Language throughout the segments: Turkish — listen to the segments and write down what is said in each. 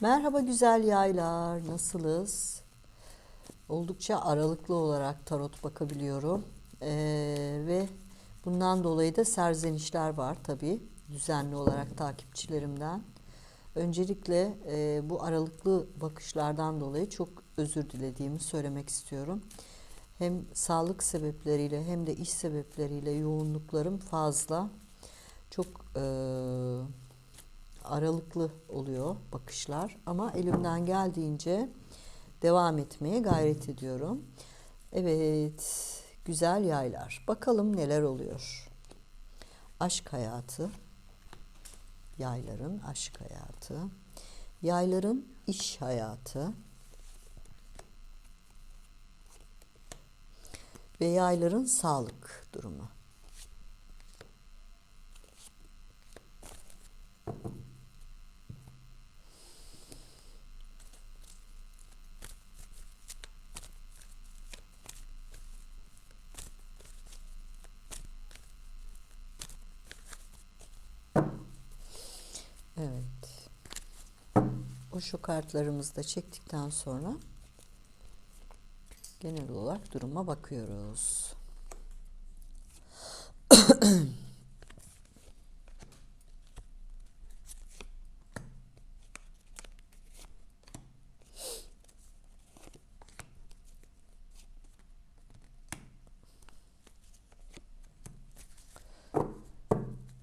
Merhaba güzel yaylar, nasılız? Oldukça aralıklı olarak tarot bakabiliyorum Ee, ve bundan dolayı da serzenişler var tabii düzenli olarak takipçilerimden. Öncelikle e, bu aralıklı bakışlardan dolayı çok özür dilediğimi söylemek istiyorum. Hem sağlık sebepleriyle hem de iş sebepleriyle yoğunluklarım fazla. Çok e, aralıklı oluyor bakışlar ama elimden geldiğince devam etmeye gayret ediyorum. Evet, güzel yaylar. Bakalım neler oluyor. Aşk hayatı, yayların aşk hayatı, yayların iş hayatı ve yayların sağlık durumu. Evet. O şu kartlarımızı da çektikten sonra genel olarak duruma bakıyoruz.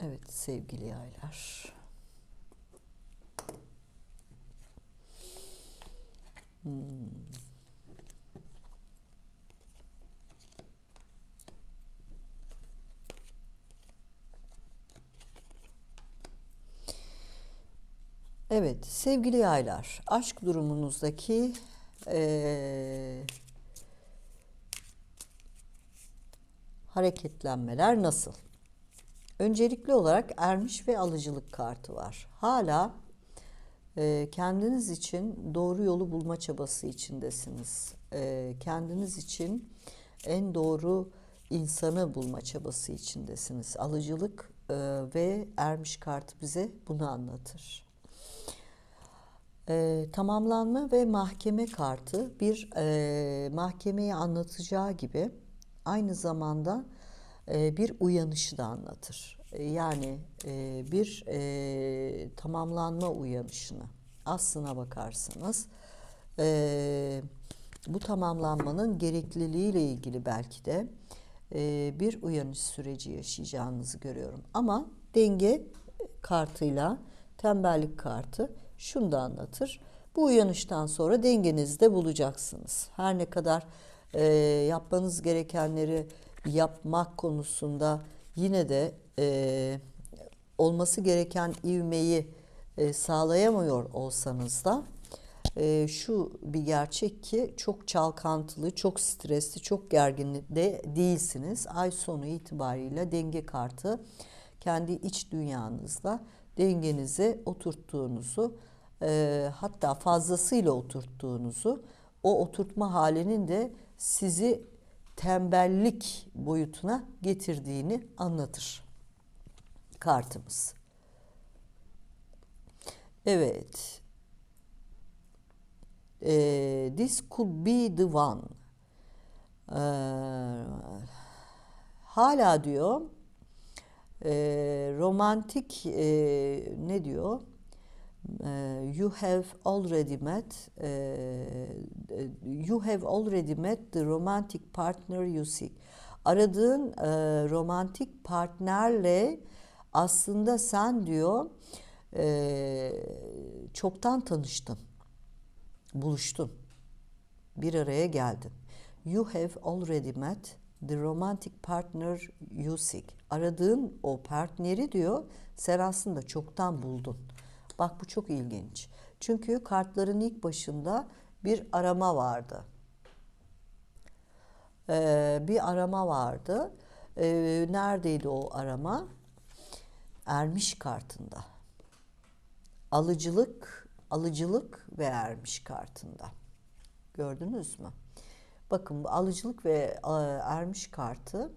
Evet sevgili yaylar. Evet sevgili yaylar, aşk durumunuzdaki eee, hareketlenmeler nasıl? Öncelikli olarak ermiş ve alıcılık kartı var. Hala kendiniz için doğru yolu bulma çabası içindesiniz. E, kendiniz için en doğru insanı bulma çabası içindesiniz. Alıcılık e, ve ermiş kartı bize bunu anlatır. E, tamamlanma ve mahkeme kartı bir e, mahkemeyi anlatacağı gibi aynı zamanda e, bir uyanışı da anlatır. E, yani e, bir e, tamamlanma uyanışını aslına bakarsanız e, bu tamamlanmanın gerekliliğiyle ilgili belki de e, bir uyanış süreci yaşayacağınızı görüyorum. Ama denge kartıyla tembellik kartı şunu da anlatır. Bu uyanıştan sonra dengenizi de bulacaksınız. Her ne kadar e, yapmanız gerekenleri yapmak konusunda yine de e, olması gereken ivmeyi e, sağlayamıyor olsanız da e, şu bir gerçek ki çok çalkantılı, çok stresli, çok gergin de değilsiniz. Ay sonu itibariyle denge kartı kendi iç dünyanızda dengenizi oturttuğunuzu e, hatta fazlasıyla oturttuğunuzu o oturtma halinin de sizi tembellik boyutuna getirdiğini anlatır kartımız. Evet. Ee, this could be the one. Ee, hala diyor e, romantik e, ne diyor? You have already met you have already met the romantic partner you seek. Aradığın romantik partnerle aslında sen diyor çoktan tanıştın, buluştun, bir araya geldin. You have already met the romantic partner you seek. Aradığın o partneri diyor sen aslında çoktan buldun. Bak bu çok ilginç. Çünkü kartların ilk başında bir arama vardı. Ee, bir arama vardı. Ee, neredeydi o arama? Ermiş kartında. Alıcılık, alıcılık ve ermiş kartında. Gördünüz mü? Bakın bu alıcılık ve e, ermiş kartı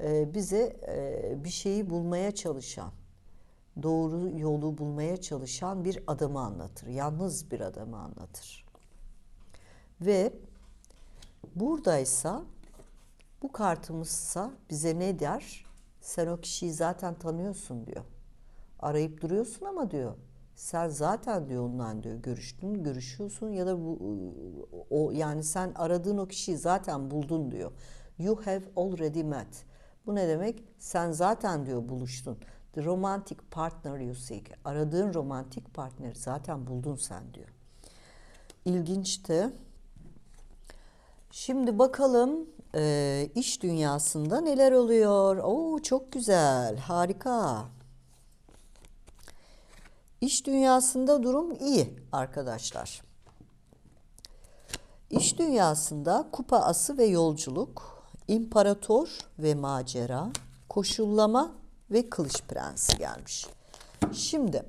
e, bize e, bir şeyi bulmaya çalışan, doğru yolu bulmaya çalışan bir adamı anlatır. Yalnız bir adamı anlatır. Ve buradaysa bu kartımızsa bize ne der? Sen o kişiyi zaten tanıyorsun diyor. Arayıp duruyorsun ama diyor. Sen zaten diyor ondan diyor görüştün, görüşüyorsun ya da bu o yani sen aradığın o kişiyi zaten buldun diyor. You have already met. Bu ne demek? Sen zaten diyor buluştun. The romantic partner you seek. Aradığın romantik partneri zaten buldun sen diyor. İlginçti. Şimdi bakalım e, iş dünyasında neler oluyor? Oo çok güzel, harika. İş dünyasında durum iyi arkadaşlar. İş dünyasında kupa ası ve yolculuk, imparator ve macera, koşullama ve kılıç prensi gelmiş. Şimdi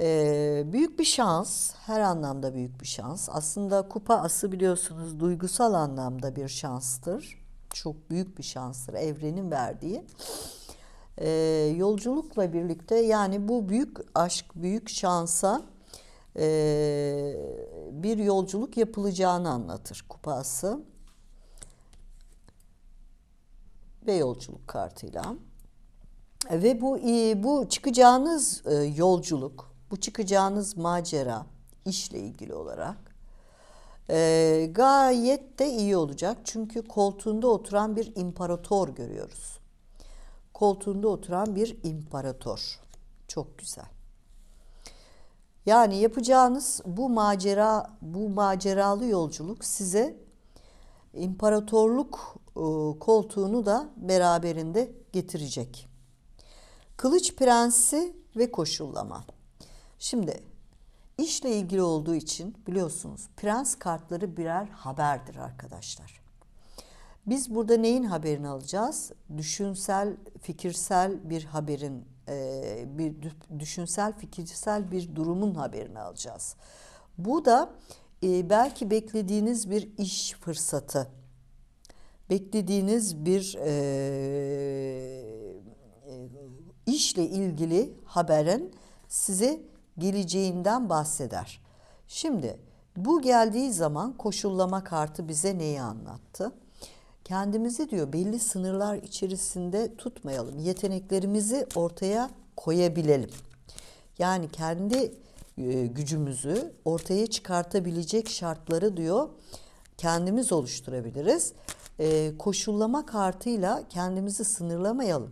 e, büyük bir şans, her anlamda büyük bir şans. Aslında kupa ası biliyorsunuz duygusal anlamda bir şanstır. Çok büyük bir şanstır evrenin verdiği. E, yolculukla birlikte yani bu büyük aşk, büyük şansa e, bir yolculuk yapılacağını anlatır kupası ve yolculuk kartıyla. Ve bu bu çıkacağınız e, yolculuk, bu çıkacağınız macera işle ilgili olarak e, gayet de iyi olacak. Çünkü koltuğunda oturan bir imparator görüyoruz. Koltuğunda oturan bir imparator. Çok güzel. Yani yapacağınız bu macera, bu maceralı yolculuk size imparatorluk e, koltuğunu da beraberinde getirecek. Kılıç prensi ve koşullama. Şimdi işle ilgili olduğu için biliyorsunuz prens kartları birer haberdir arkadaşlar. Biz burada neyin haberini alacağız? Düşünsel, fikirsel bir haberin, e, bir düşünsel, fikirsel bir durumun haberini alacağız. Bu da e, belki beklediğiniz bir iş fırsatı, beklediğiniz bir e, işle ilgili haberin size geleceğinden bahseder. Şimdi bu geldiği zaman koşullama kartı bize neyi anlattı? Kendimizi diyor belli sınırlar içerisinde tutmayalım. Yeteneklerimizi ortaya koyabilelim. Yani kendi e, gücümüzü ortaya çıkartabilecek şartları diyor kendimiz oluşturabiliriz. E, koşullama kartıyla kendimizi sınırlamayalım.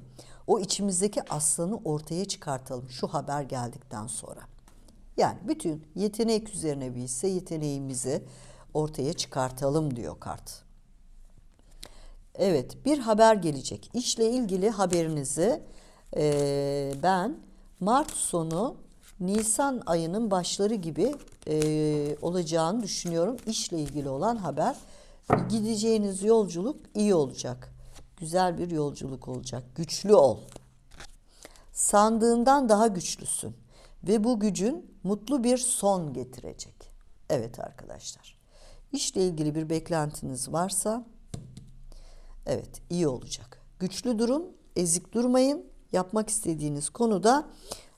O içimizdeki aslanı ortaya çıkartalım şu haber geldikten sonra. Yani bütün yetenek üzerine bir ise yeteneğimizi ortaya çıkartalım diyor kart. Evet bir haber gelecek. İşle ilgili haberinizi e, ben Mart sonu Nisan ayının başları gibi e, olacağını düşünüyorum. İşle ilgili olan haber. Gideceğiniz yolculuk iyi olacak. Güzel bir yolculuk olacak. Güçlü ol. Sandığından daha güçlüsün. Ve bu gücün mutlu bir son getirecek. Evet arkadaşlar. İşle ilgili bir beklentiniz varsa evet iyi olacak. Güçlü durun, ezik durmayın. Yapmak istediğiniz konuda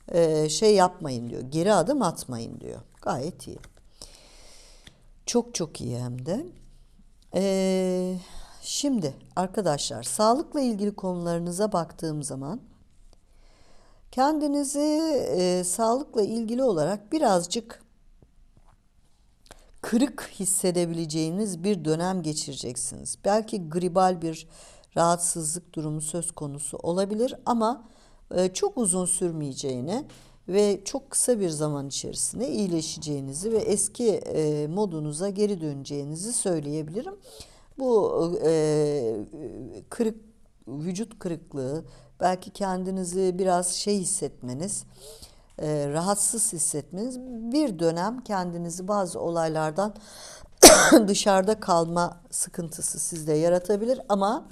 e, şey yapmayın diyor. Geri adım atmayın diyor. Gayet iyi. Çok çok iyi hem de. Eee Şimdi arkadaşlar sağlıkla ilgili konularınıza baktığım zaman kendinizi e, sağlıkla ilgili olarak birazcık kırık hissedebileceğiniz bir dönem geçireceksiniz. Belki gribal bir rahatsızlık durumu söz konusu olabilir ama e, çok uzun sürmeyeceğini ve çok kısa bir zaman içerisinde iyileşeceğinizi ve eski e, modunuza geri döneceğinizi söyleyebilirim. Bu e, kırık vücut kırıklığı, belki kendinizi biraz şey hissetmeniz, e, rahatsız hissetmeniz bir dönem kendinizi bazı olaylardan dışarıda kalma sıkıntısı sizde yaratabilir ama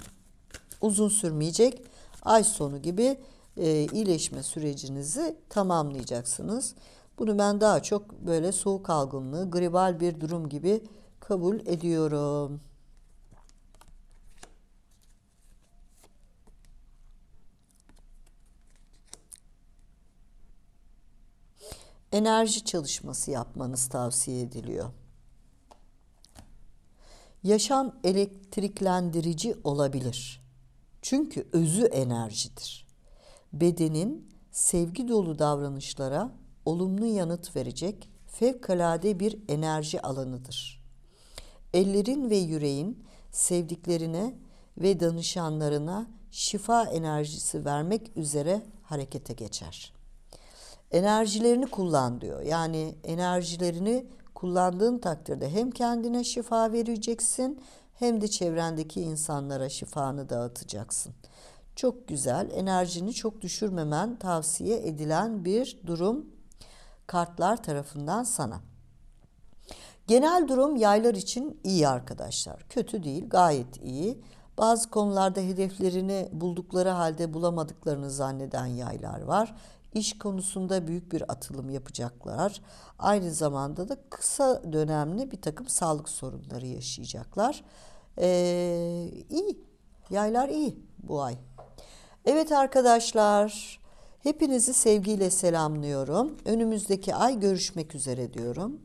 uzun sürmeyecek. Ay sonu gibi e, iyileşme sürecinizi tamamlayacaksınız. Bunu ben daha çok böyle soğuk algınlığı, gribal bir durum gibi kabul ediyorum. Enerji çalışması yapmanız tavsiye ediliyor. Yaşam elektriklendirici olabilir. Çünkü özü enerjidir. Bedenin sevgi dolu davranışlara olumlu yanıt verecek fevkalade bir enerji alanıdır. Ellerin ve yüreğin sevdiklerine ve danışanlarına şifa enerjisi vermek üzere harekete geçer. Enerjilerini kullan diyor. Yani enerjilerini kullandığın takdirde hem kendine şifa vereceksin hem de çevrendeki insanlara şifanı dağıtacaksın. Çok güzel. Enerjini çok düşürmemen tavsiye edilen bir durum kartlar tarafından sana. Genel durum yaylar için iyi arkadaşlar. Kötü değil, gayet iyi. Bazı konularda hedeflerini buldukları halde bulamadıklarını zanneden yaylar var. İş konusunda büyük bir atılım yapacaklar. Aynı zamanda da kısa dönemli bir takım sağlık sorunları yaşayacaklar. Ee, iyi, yaylar iyi bu ay. Evet arkadaşlar, hepinizi sevgiyle selamlıyorum. Önümüzdeki ay görüşmek üzere diyorum.